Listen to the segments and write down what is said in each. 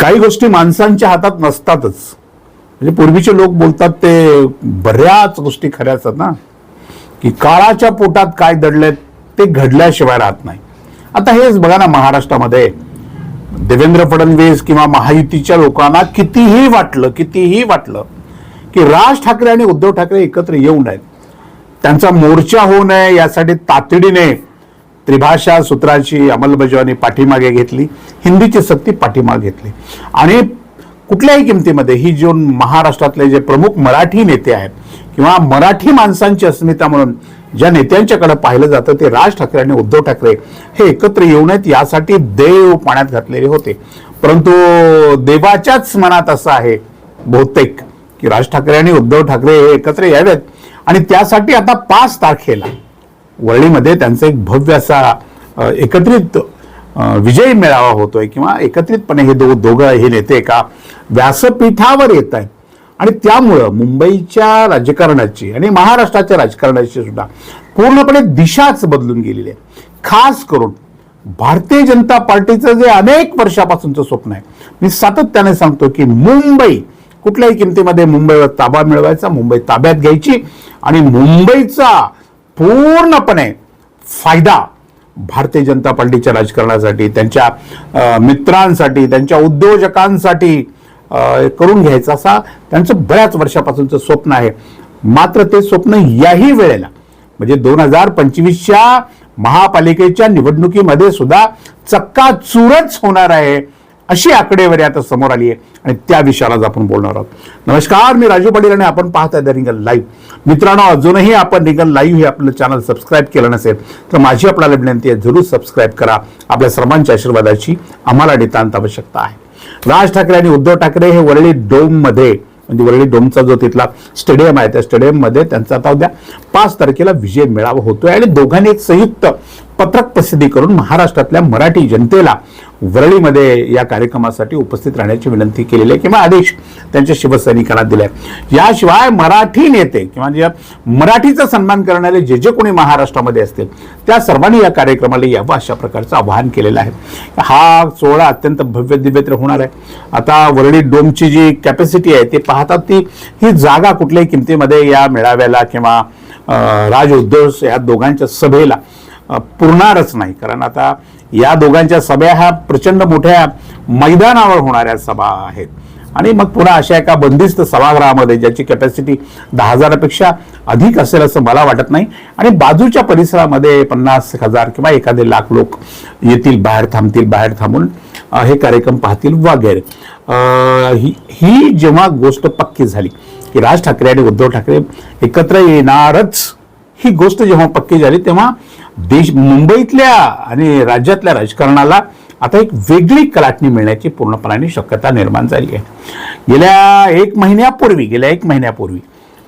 काही गोष्टी माणसांच्या हातात नसतातच. म्हणजे पूर्वीचे लोक बोलतात ते बऱ्याच गोष्टी खऱ्या असतात ना. की काळाच्या पोटात काय दडले ते घडल्याशिवाय राहत नाही. आता हेच बघा ना महाराष्ट्रामध्ये. देवेंद्र फडणवीस किंवा महायुतीच्या लोकांना कितीही वाटलं कितीही वाटलं की राज ठाकरे आणि उद्धव ठाकरे एकत्र येऊ नयेत. त्यांचा मोर्चा होऊ नये यासाठी तातडीने त्रिभाषा सूत्राची अंमलबजावणी पाठीमागे घेतली हिंदीची सक्ती पाठीमागे घेतली. आणि कुठल्याही किमतीमध्ये ही जो महाराष्ट्रातले जे प्रमुख मराठी नेते आहेत किंवा मराठी माणसांची अस्मिता म्हणून ज्या नेत्यांच्याकडे पाहिलं जातं ते राज ठाकरे आणि उद्धव ठाकरे हे एकत्र येऊ नयेत यासाठी देव पाण्यात घातलेले होते. परंतु देवाच्याच मनात असं आहे बहुतेक की राज ठाकरे आणि उद्धव ठाकरे हे एकत्र यावेत. आणि त्यासाठी आता पाच तारखेला वरळीमध्ये त्यांचा एक भव्य असा एकत्रित विजय मेळावा होतोय किंवा एकत्रितपणे हे दो दोघं हे नेते एका व्यासपीठावर येत आहेत. आणि त्यामुळं मुंबईच्या राजकारणाची आणि महाराष्ट्राच्या राजकारणाची सुद्धा पूर्णपणे दिशाच बदलून गेलेली आहे. खास करून भारतीय जनता पार्टीचं जे अनेक वर्षापासूनचं स्वप्न आहे. मी सातत्याने सांगतो की मुंबई कुठल्याही किमतीमध्ये मुंबईवर ताबा मिळवायचा मुंबई ताब्यात घ्यायची आणि मुंबईचा पूर्णपणे फायदा भारतीय जनता पार्टीच्या राजकारणासाठी त्यांच्या मित्रांसाठी त्यांच्या उद्योजकांसाठी करून घ्यायचा असा त्यांचं बऱ्याच वर्षापासूनचं स्वप्न आहे. मात्र ते स्वप्न याही वेळेला म्हणजे दोन हजार पंचवीसच्या महापालिकेच्या निवडणुकीमध्ये सुद्धा चक्काचूरच होणार आहे. अशी आकडेवारी आता समोर आली आहे आणि त्या विषयाला आज आपण बोलणार आहोत. नमस्कार मी राजू पाटील आणि आपण पाहताय द रिंगल लाईव्ह. मित्रांनो अजूनही आपण रिंगल लाईव्ह हे आपलं चॅनल सबस्क्राईब केलं नसेल तर माझी आपल्याला विनंती आहे जरूर सबस्क्राईब करा. आपल्या सर्वांच्या आशीर्वादाची आम्हाला नितांत आवश्यकता आहे. राज ठाकरे आणि उद्धव ठाकरे हे वरळी डोममध्ये म्हणजे वरळी डोमचा जो तिथला स्टेडियम आहे त्या स्टेडियममध्ये त्यांचा आता उद्या पाच तारखेला विजय मेळावा होतोय आणि दोघांनी एक संयुक्त पत्रक प्रसिद्धी करून महाराष्ट्रातल्या मराठी जनतेला वरळीमध्ये या कार्यक्रमासाठी उपस्थित राहण्याची विनंती केलेली आहे किंवा आदेश त्यांच्या शिवसैनिकांना आहे याशिवाय मराठी नेते किंवा जे मराठीचा सन्मान करणारे जे जे कोणी महाराष्ट्रामध्ये असतील त्या सर्वांनी या कार्यक्रमाला यावं अशा प्रकारचं आवाहन केलेलं आहे. हा सोहळा अत्यंत भव्य दिव्यत्र होणार आहे. आता वरळी डोमची जी कॅपॅसिटी आहे ते पाहतात ती ही जागा कुठल्याही किमतीमध्ये या मेळाव्याला किंवा राज उद्धव या दोघांच्या सभेला पुरणारच नाही. कारण आता या दोघांच्या सभ्या ह्या प्रचंड मोठ्या मैदानावर होणाऱ्या सभा आहेत. आणि मग पुन्हा अशा एका बंदिस्त सभागृहामध्ये ज्याची कॅपॅसिटी दहा हजारापेक्षा अधिक असेल असं मला वाटत नाही. आणि बाजूच्या परिसरामध्ये पन्नास हजार किंवा एखादे लाख लोक येतील बाहेर थांबतील बाहेर थांबून हे कार्यक्रम पाहतील वगैरे. ही ही जेव्हा गोष्ट पक्की झाली की राज ठाकरे आणि उद्धव ठाकरे एकत्र येणारच ही गोष्ट जेव्हा पक्की झाली तेव्हा देश मुंबईतल्या आणि राज्यातल्या राजकारणाला आता एक वेगळी कलाटणी मिळण्याची पूर्णपणाने शक्यता निर्माण झाली आहे. गेल्या एक महिन्यापूर्वी गेल्या एक महिन्यापूर्वी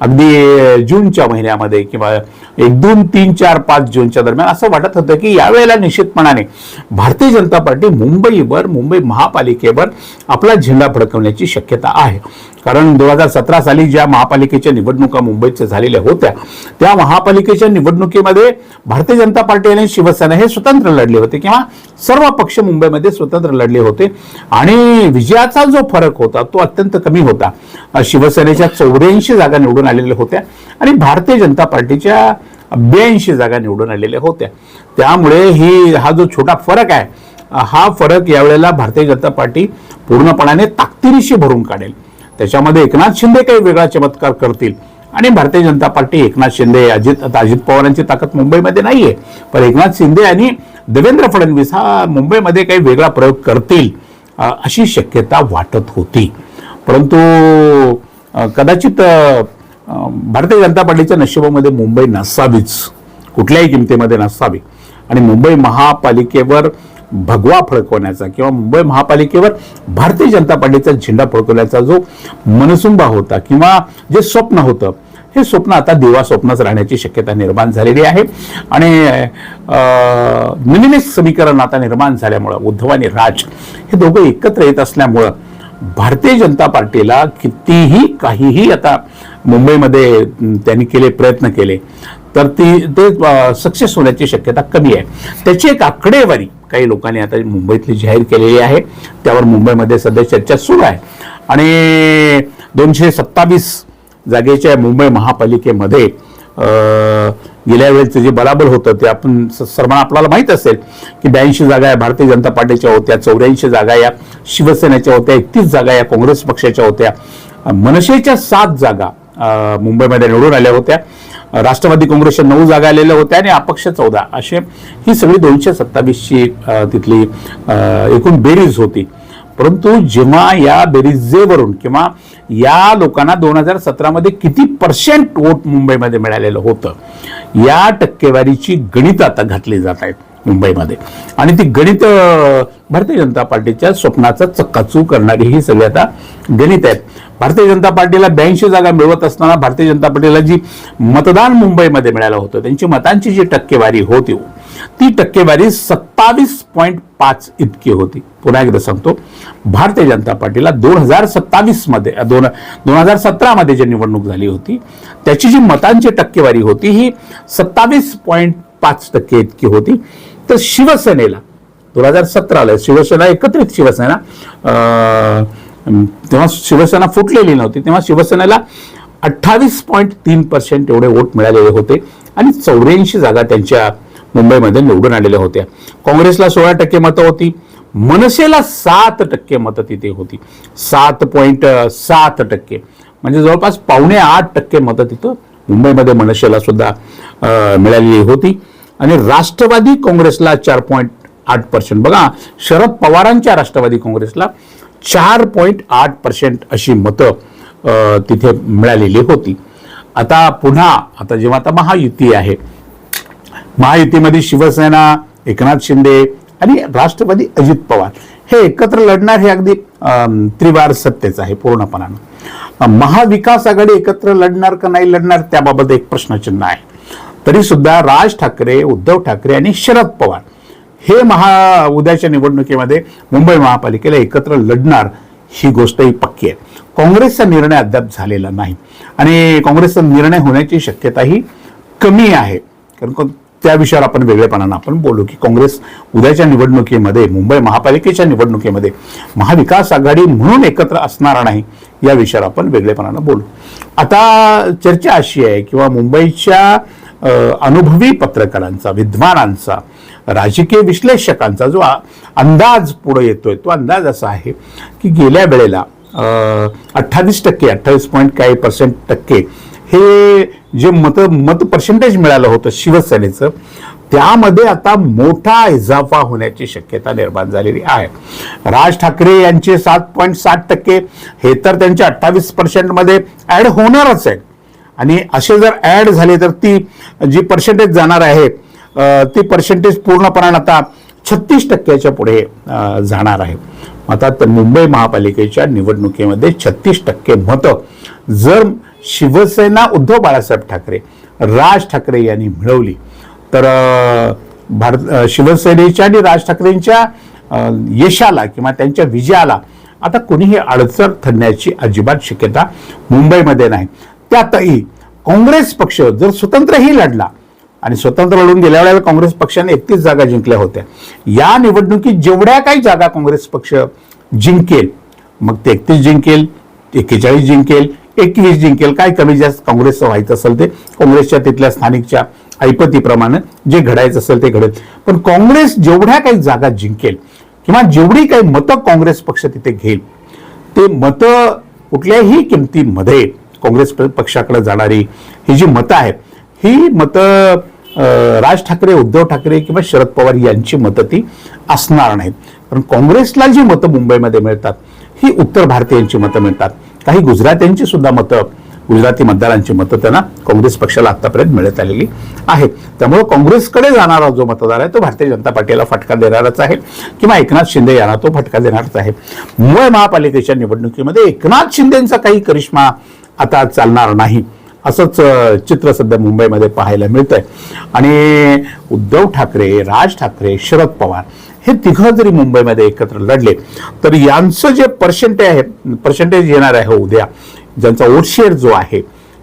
अगदी जूनच्या महिन्यामध्ये किंवा एक दोन तीन चार पाच जूनच्या दरम्यान असं वाटत होतं की यावेळेला निश्चितपणाने भारतीय जनता पार्टी मुंबईवर मुंबई महापालिकेवर आपला झेंडा फडकवण्याची शक्यता आहे. कारण दोन हजार सतरा साली ज्या महापालिकेच्या निवडणुका मुंबईच्या झालेल्या होत्या त्या महापालिकेच्या निवडणुकीमध्ये भारतीय जनता पार्टी आणि शिवसेना हे स्वतंत्र लढले होते किंवा सर्व पक्ष मुंबईमध्ये स्वतंत्र लढले होते. आणि विजयाचा जो फरक होता तो अत्यंत कमी होता. शिवसेनेच्या चौऱ्याऐंशी जागा निवडून आलेल्या होत्या आणि भारतीय जनता पार्टीच्या ब्याऐंशी जागा निवडून आलेल्या होत्या. त्यामुळे ही हा जो छोटा फरक आहे हा फरक यावेळेला भारतीय जनता पार्टी पूर्णपणाने ताकदीनिशी भरून काढेल. त्याच्यामध्ये एकनाथ शिंदे काही वेगळा चमत्कार करतील आणि भारतीय जनता पार्टी एकनाथ शिंदे अजित आता अजित पवारांची ताकद मुंबईमध्ये नाही आहे पण एकनाथ शिंदे आणि देवेंद्र फडणवीस हा मुंबईमध्ये काही वेगळा प्रयोग करतील अशी शक्यता वाटत होती. परंतु कदाचित भारतीय जनता पार्टीच्या नशिबामध्ये मुंबई नसावीच. कुठल्याही किमतीमध्ये नसावी. आणि मुंबई महापालिकेवर भगवा फडकवण्याचा किंवा मुंबई महापालिकेवर भारतीय जनता पार्टीचा झेंडा फडकवण्याचा जो मनसुंबा होता किंवा जे स्वप्न होतं हे स्वप्न आता दिवा स्वप्नच राहण्याची शक्यता निर्माण झालेली आहे. आणि अं, नवीनच समीकरण आता निर्माण झाल्यामुळं उद्धव आणि राज हे दोघं एकत्र येत असल्यामुळं भारतीय जनता पार्टीला कितीही काहीही आता मुंबईमध्ये त्यांनी केले प्रयत्न केले तर ती ते सक्सेस होण्याची शक्यता कमी आहे. त्याची एक आकडेवारी काही लोकांनी आता मुंबईतली जाहीर केलेली आहे. त्यावर मुंबईमध्ये सध्या चर्चा सुरू आहे. आणि दोनशे सत्तावीस जागेच्या मुंबई महापालिकेमध्ये गेल्या वेळेचं जे बलाबल होतं ते आपण स- सर्वांना आपल्याला माहीत असेल की ब्याऐंशी जागा या भारतीय जनता पार्टीच्या होत्या चौऱ्याऐंशी जागा या शिवसेनेच्या होत्या एकतीस जागा या काँग्रेस पक्षाच्या होत्या. मनसेच्या सात जागा मुंबईमध्ये निवडून आल्या होत्या. राष्ट्रवादी काँग्रेसच्या नऊ जागा आलेल्या होत्या आणि अपक्ष चौदा. असे ही सगळी दोनशे सत्तावीसची तिथली एकूण बेरीज होती. परंतु जेव्हा या बेरीजेवरून किंवा या लोकांना दोन हजार सतरामध्ये किती पर्सेंट वोट मुंबईमध्ये मिळालेलं होतं या टक्केवारीची गणित आता घातली जात आहेत. मुंबईमध्ये. आणि ती गणित भारतीय जनता पार्टीच्या स्वप्नाचा चक्काचू करणारी ही सगळी आता गणित आहेत. भारतीय जनता पार्टीला ब्याऐंशी जागा मिळवत असताना भारतीय जनता पार्टीला जी मतदान मुंबईमध्ये मिळालं होतं त्यांची मतांची जी टक्केवारी होती ती टक्केवारी सत्तावीस पॉईंट पाच इतकी होती. पुन्हा एकदा सांगतो भारतीय जनता पार्टीला दोन हजार सत्तावीसमध्ये दोन दोन हजार सतरामध्ये जी निवडणूक झाली होती त्याची जी मतांची टक्केवारी होती ही सत्तावीस पॉईंट पाच टक्के इतकी होती. तर शिवसेनेला. दोन हजार सतराला शिवसेना एकत्रित शिवसेना तेव्हा शिवसेना फुटलेली नव्हती तेव्हा शिवसेनेला अठ्ठावीस पॉईंट तीन पर्सेंट एवढे वोट मिळालेले होते आणि चौऱ्याऐंशी जागा त्यांच्या मुंबईमध्ये निवडून आलेल्या होत्या. काँग्रेसला सोळा टक्के मतं होती मनसेला सात टक्के मतं तिथे होती. सात पॉईंट सात टक्के. म्हणजे जवळपास पावणे आठ टक्के मतं तिथं मुंबईमध्ये मनसेला सुद्धा मिळालेली होती. आणि राष्ट्रवादी काँग्रेसला चार पॉईंट आठ पर्सेंट बघा शरद पवारांच्या राष्ट्रवादी काँग्रेसला चार पॉईंट आठ पर्सेंट अशी मतं तिथे मिळालेली होती. आता पुन्हा आता जेव्हा आता महायुती आहे महायुतीमध्ये शिवसेना एकनाथ शिंदे आणि राष्ट्रवादी अजित पवार हे एकत्र लढणार हे अगदी त्रिवार सत्तेच आहे पूर्णपणानं. महाविकास आघाडी एकत्र लढणार का नाही लढणार त्याबाबत एक प्रश्नचिन्ह आहे. तरी सुद्धा राज ठाकरे उद्धव ठाकरे आणि शरद पवार हे महा उद्याच्या निवडणुकीमध्ये मुंबई महापालिकेला एकत्र लढणार ही गोष्टही पक्की आहे. काँग्रेसचा निर्णय अद्याप झालेला नाही आणि काँग्रेसचा निर्णय होण्याची शक्यताही कमी आहे. कारण त्या विषयावर आपण वेगळेपणानं आपण बोलू की काँग्रेस उद्याच्या निवडणुकीमध्ये मुंबई महापालिकेच्या निवडणुकीमध्ये महाविकास आघाडी म्हणून एकत्र असणार नाही या विषयावर आपण वेगळेपणानं बोलू. आता चर्चा अशी आहे किंवा मुंबईच्या अनुभवी पत्रकारांचा विद्वानांचा राजकीय विश्लेषकांचा जो अंदाज पुढे येतोय तो अंदाज असा आहे की गेल्या वेळेला अठ्ठावीस टक्के अठ्ठावीस पॉईंट काही पर्सेंट टक्के हे जे मत मत पर्सेंटेज मिळालं होतं शिवसेनेचं त्यामध्ये आता मोठा इजाफा होण्याची शक्यता निर्माण झालेली आहे. राज ठाकरे यांचे सात पॉईंट सात टक्के हे तर त्यांच्या अठ्ठावीस पर्सेंटमध्ये ॲड होणारच आहे. आणि असे जर ॲड झाले तर ती जी पर्सेंटेज जाणार आहे ती पर्सेंटेज पूर्णपणे आता छत्तीस टक्क्याच्या पुढे जाणार आहे. आता तर मुंबई महापालिकेच्या निवडणुकीमध्ये छत्तीस टक्के मतं जर शिवसेना उद्धव बाळासाहेब ठाकरे राज ठाकरे यांनी मिळवली तर भारत शिवसेनेच्या आणि राज ठाकरेंच्या यशाला किंवा त्यांच्या विजयाला आता कोणीही अडचण ठरण्याची अजिबात शक्यता मुंबईमध्ये नाही. त्यातही काँग्रेस पक्ष जर स्वतंत्रही लढला आणि स्वतंत्र लढून गेल्या वेळेला काँग्रेस पक्षाने एकतीस जागा जिंकल्या होत्या या निवडणुकीत जेवढ्या काही जागा काँग्रेस पक्ष जिंकेल मग ते एकतीस जिंकेल एक्केचाळीस जिंकेल एकवीस जिंकेल काय कमी जास्त काँग्रेसचं व्हायचं असेल ते काँग्रेसच्या तिथल्या स्थानिकच्या ऐपतीप्रमाणे जे घडायचं असेल ते घडेल. पण काँग्रेस जेवढ्या काही जागा जिंकेल किंवा जेवढी काही मतं काँग्रेस पक्ष तिथे घेईल ते मतं कुठल्याही किमतीमध्ये काँग्रेस पक्षाकडे जाणारी ही जी मतं आहेत ही मतं राज ठाकरे उद्धव ठाकरे किंवा शरद पवार यांची मतं ती असणार नाहीत. कारण काँग्रेसला जी मतं मुंबईमध्ये मिळतात ही उत्तर भारतीयांची मतं मिळतात. काही गुजरात्यांची सुद्धा मतं गुजराती मतदारांची मतं त्यांना काँग्रेस पक्षाला आतापर्यंत मिळत आलेली आहेत. त्यामुळे काँग्रेसकडे जाणारा जो मतदार आहे तो भारतीय जनता पार्टीला फटका देणारच आहे किंवा एकनाथ शिंदे यांना तो फटका देणारच आहे. मुंबई महापालिकेच्या निवडणुकीमध्ये एकनाथ शिंदेचा काही करिश्मा आता चालणार नाही. असंच चित्र सध्या मुंबईमध्ये पाहायला मिळतंय. आणि उद्धव ठाकरे राज ठाकरे शरद पवार हे तिघं जरी मुंबईमध्ये एकत्र लढले तर यांचं जे पर्सेंटेज आहे पर्सेंटेज येणार आहे उद्या ज्यांचा वोट शेअर जो आहे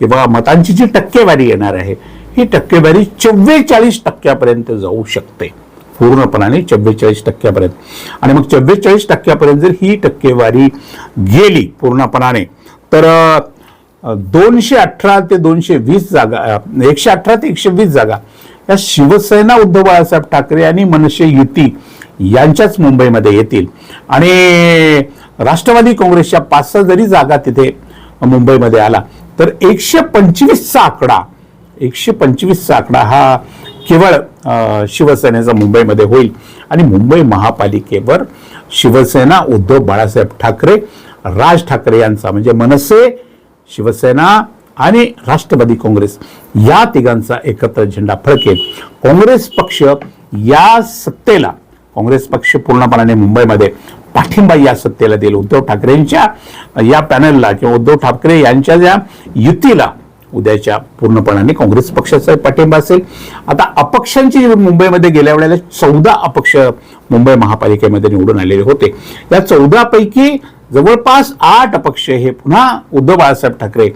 किंवा मतांची जी टक्केवारी येणार आहे ही टक्केवारी चव्वेचाळीस टक्क्यापर्यंत जाऊ शकते. पूर्णपणाने चव्वेचाळीस टक्क्यापर्यंत. आणि मग चव्वेचाळीस टक्क्यापर्यंत जर ही टक्केवारी गेली पूर्णपणाने तर दोनशे अठरा ते दोनशे वीस जागा एकशे अठरा ते एकशे वीस जागा या शिवसेना उद्धव बाळासाहेब ठाकरे आणि मनसे युती यांच्याच मुंबईमध्ये येतील. आणि राष्ट्रवादी काँग्रेसच्या पाच सहा जरी जागा तिथे मुंबईमध्ये आला तर एकशे पंचवीसचा आकडा एकशे पंचवीसचा आकडा हा केवळ शिवसेनेचा मुंबईमध्ये होईल. आणि मुंबई महापालिकेवर शिवसेना उद्धव बाळासाहेब ठाकरे राज ठाकरे यांचा म्हणजे मनसे शिवसेना आणि राष्ट्रवादी काँग्रेस या तिघांचा एकत्र झेंडा फडकेल. काँग्रेस पक्ष या सत्तेला काँग्रेस पक्ष पूर्णपणाने मुंबईमध्ये पाठिंबा या सत्तेला देईल. उद्धव ठाकरेंच्या या पॅनलला किंवा उद्धव ठाकरे यांच्या ज्या युतीला उद्याच्या पूर्णपणाने काँग्रेस पक्षाचा पाठिंबा असेल. आता अपक्षांची मुंबईमध्ये गेल्या वेळेला चौदा अपक्ष मुंबई महापालिकेमध्ये निवडून आलेले होते. या चौदापैकी जवळपास आठ पक्ष हे पुन्हा उद्धव बाळासाहेब ठाकरे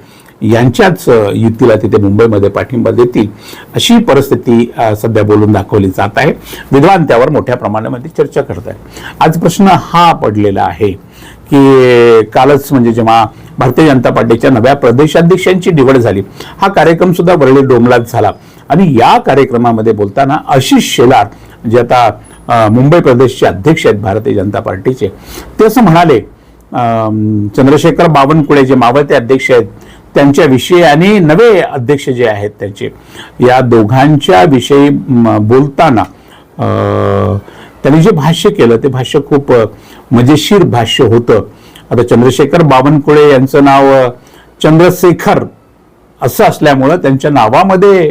यांच्याच युतीला तिथे मुंबईमध्ये पाठिंबा देतील अशी परिस्थिती सध्या बोलून दाखवली जात आहे. विद्वान त्यावर मोठ्या प्रमाणामध्ये चर्चा करत आहेत. आज प्रश्न हा पडलेला आहे की कालच म्हणजे जेव्हा भारतीय जनता पार्टीच्या नव्या प्रदेशाध्यक्षांची निवड झाली हा कार्यक्रम सुद्धा वरळी डोंबलात झाला. आणि या कार्यक्रमामध्ये बोलताना आशिष शेलार जे आता मुंबई प्रदेशचे अध्यक्ष आहेत भारतीय जनता पार्टीचे ते असं म्हणाले चंद्रशेखर बावनकुळे जे मावळते अध्यक्ष आहेत त्यांच्याविषयी आणि नवे अध्यक्ष जे आहेत त्यांचे या दोघांच्या विषयी बोलताना त्यांनी जे भाष्य केलं ते भाष्य खूप मजेशीर भाष्य होतं. आता चंद्रशेखर बावनकुळे यांचं नाव चंद्रशेखर असं असल्यामुळं त्यांच्या नावामध्ये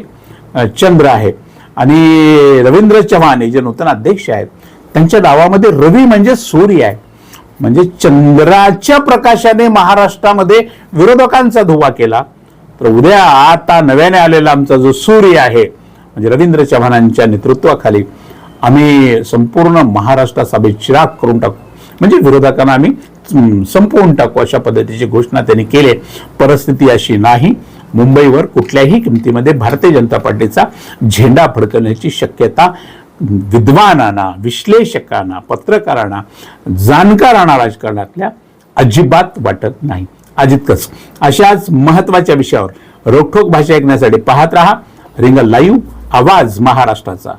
चंद्र आहे. आणि रवींद्र चव्हाण हे जे नूतन अध्यक्ष आहेत त्यांच्या नावामध्ये रवी म्हणजे सूर्य आहे. म्हणजे चंद्राच्या प्रकाशाने महाराष्ट्रामध्ये विरोधकांचा धुवा केला. तर उद्या आता नव्याने आलेला आमचा जो सूर्य आहे म्हणजे रवींद्र चव्हाणांच्या नेतृत्वाखाली आम्ही संपूर्ण महाराष्ट्राचा चिराग करून टाकू. म्हणजे विरोधकांना आम्ही संपवून टाकू अशा पद्धतीची घोषणा त्यांनी केली. परिस्थिती अशी नाही. मुंबईवर कुठल्याही किमतीमध्ये भारतीय जनता पार्टीचा झेंडा फडकण्याची शक्यता विद्वानांना विश्लेषकांना पत्रकारांना जाणकारांना राजकारणातल्या अजिबात वाटत नाही. अजितकच अशाच महत्त्वाच्या विषयावर रोखोक भाषा ऐकण्यासाठी पाहत रहा. रिंग लाईव्ह आवाज महाराष्ट्राचा.